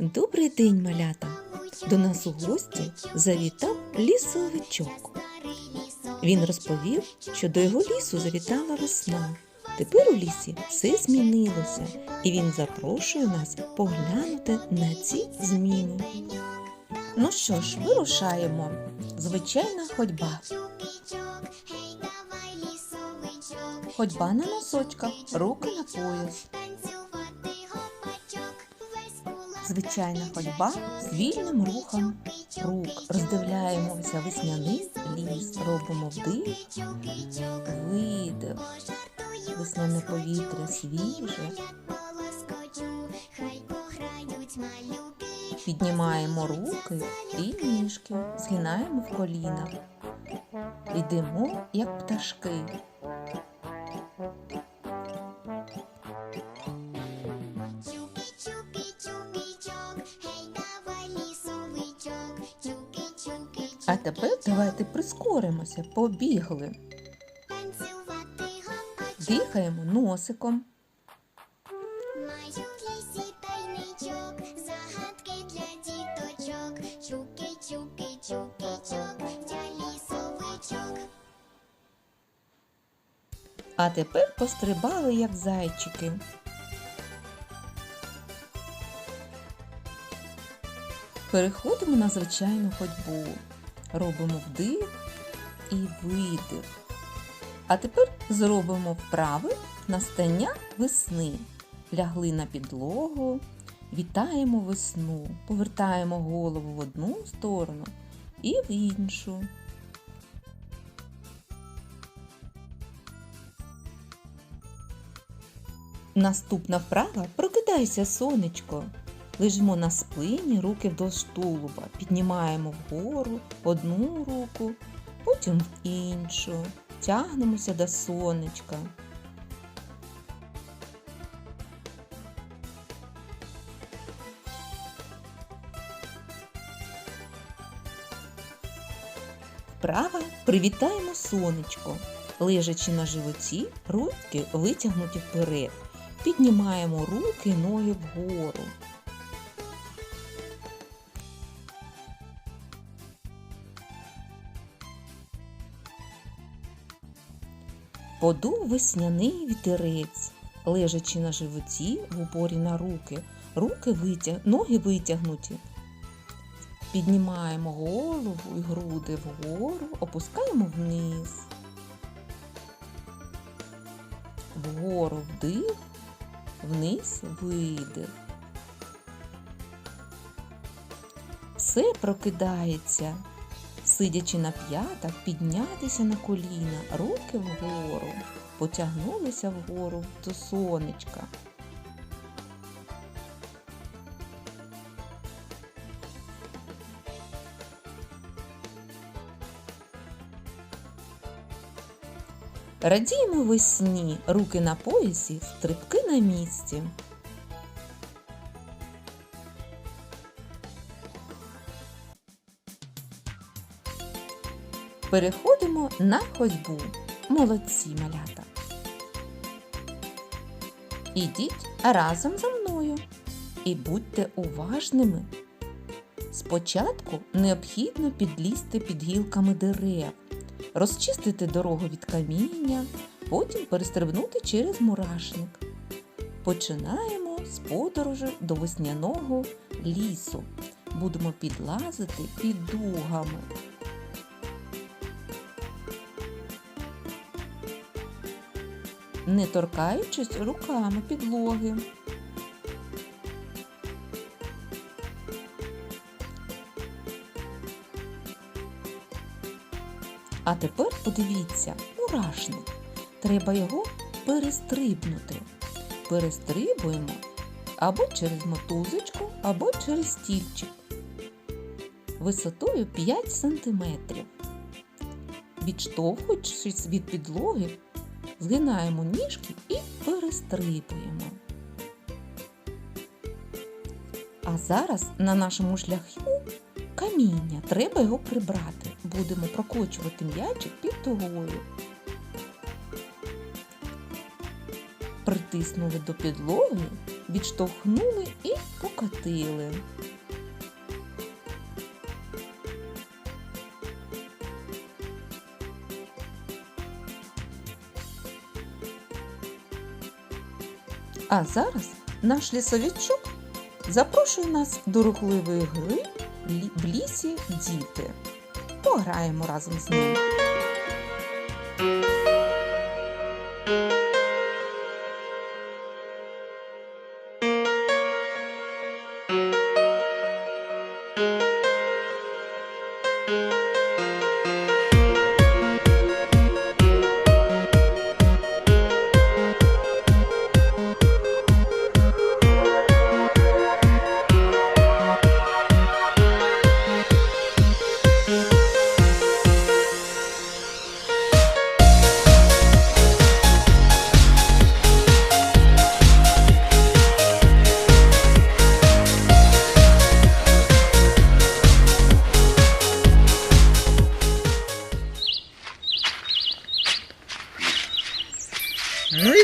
Добрий день, малята! До нас у гості завітав лісовичок. Він розповів, що до його лісу завітала весна. Тепер у лісі все змінилося, і він запрошує нас поглянути на ці зміни. Ну що ж, вирушаємо. Звичайна ходьба. Ходьба на носочках, руки на пояс. Звичайна ходьба з вільним рухом рук. Роздивляємося весняний ліс, робимо вдих, видих. Весняне повітря свіже. Піднімаємо руки і ніжки, згинаємо в колінах. Йдемо, як пташки. Тепер давайте прискоримося, побігли. Дихаємо носиком, Мають в лісі тайничок, загадки для діточок. Чуки, чуки, чуки-чок, я лісовичок. а тепер пострибали, як зайчики. Переходимо на звичайну ходьбу. Робимо вдих і видих. А тепер зробимо вправи настання весни. Лягли на підлогу, вітаємо весну, повертаємо голову в одну сторону і в іншу. Наступна вправа прокидайся, сонечко. Лежимо на спині, руки вдовж тулуба, піднімаємо вгору одну руку, потім в іншу, тягнемося до сонечка. Вправа привітаємо сонечко. Лежачи на животі, руки витягнуті вперед. Піднімаємо руки, ноги вгору. Подув весняний вітерець, лежачи на животі в упорі на руки, руки витяг... ноги витягнуті. Піднімаємо голову і груди вгору, опускаємо вниз. Вгору вдих, вниз видих. Все прокидається. Сидячи на п'ятах, піднятися на коліна, руки вгору, потягнулися вгору до сонечка. Радіємо весні, руки на поясі, стрибки на місці. Переходимо на ходьбу. Молодці малята. Ідіть разом за мною і будьте уважними. Спочатку необхідно підлізти під гілками дерев, розчистити дорогу від каміння, потім перестрибнути через мурашник. Починаємо з подорожі до весняного лісу. Будемо підлазити під дугами. Не торкаючись руками підлоги. А тепер подивіться, мурашник. Треба його перестрибнути. Перестрибуємо або через мотузочку, або через стільчик. Висотою 5 см. Відштовхуючись від підлоги, згинаємо ніжки і перестрибуємо. А зараз на нашому шляху каміння, треба його прибрати. Будемо прокочувати м'ячик під тугою. Притиснули до підлоги відштовхнули і покатили. А зараз наш лісовичок запрошує нас до рухливої гри в лісі діти. Пограємо разом з ним.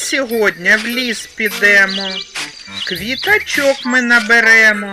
Сьогодні в ліс підемо, квіточок ми наберемо.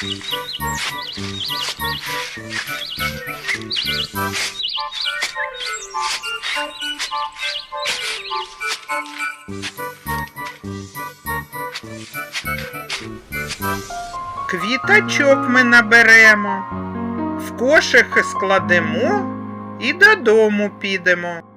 Квіточок ми наберемо, в кошики складемо і додому підемо.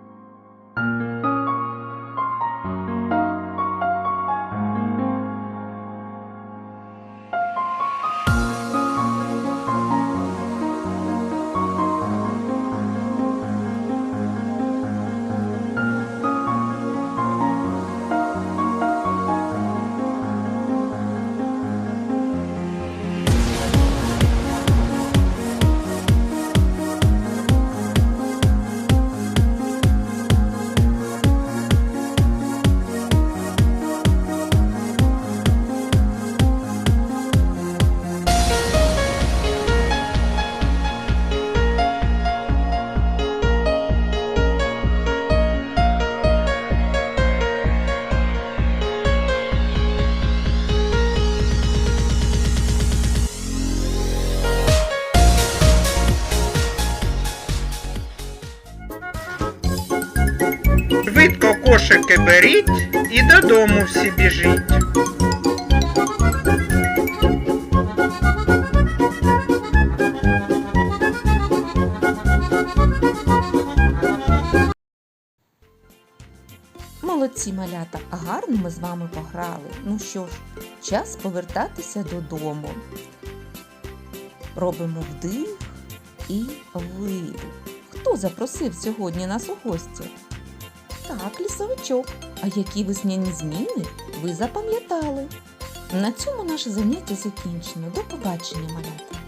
Беріть і додому всі біжіть. Молодці малята, гарно ми з вами пограли. Ну що ж, час повертатися додому. Робимо вдих і видих. Хто запросив сьогодні нас у гості? Так, лісовичок. А які весняні зміни ви запам'ятали? На цьому наше заняття закінчено. До побачення, малята!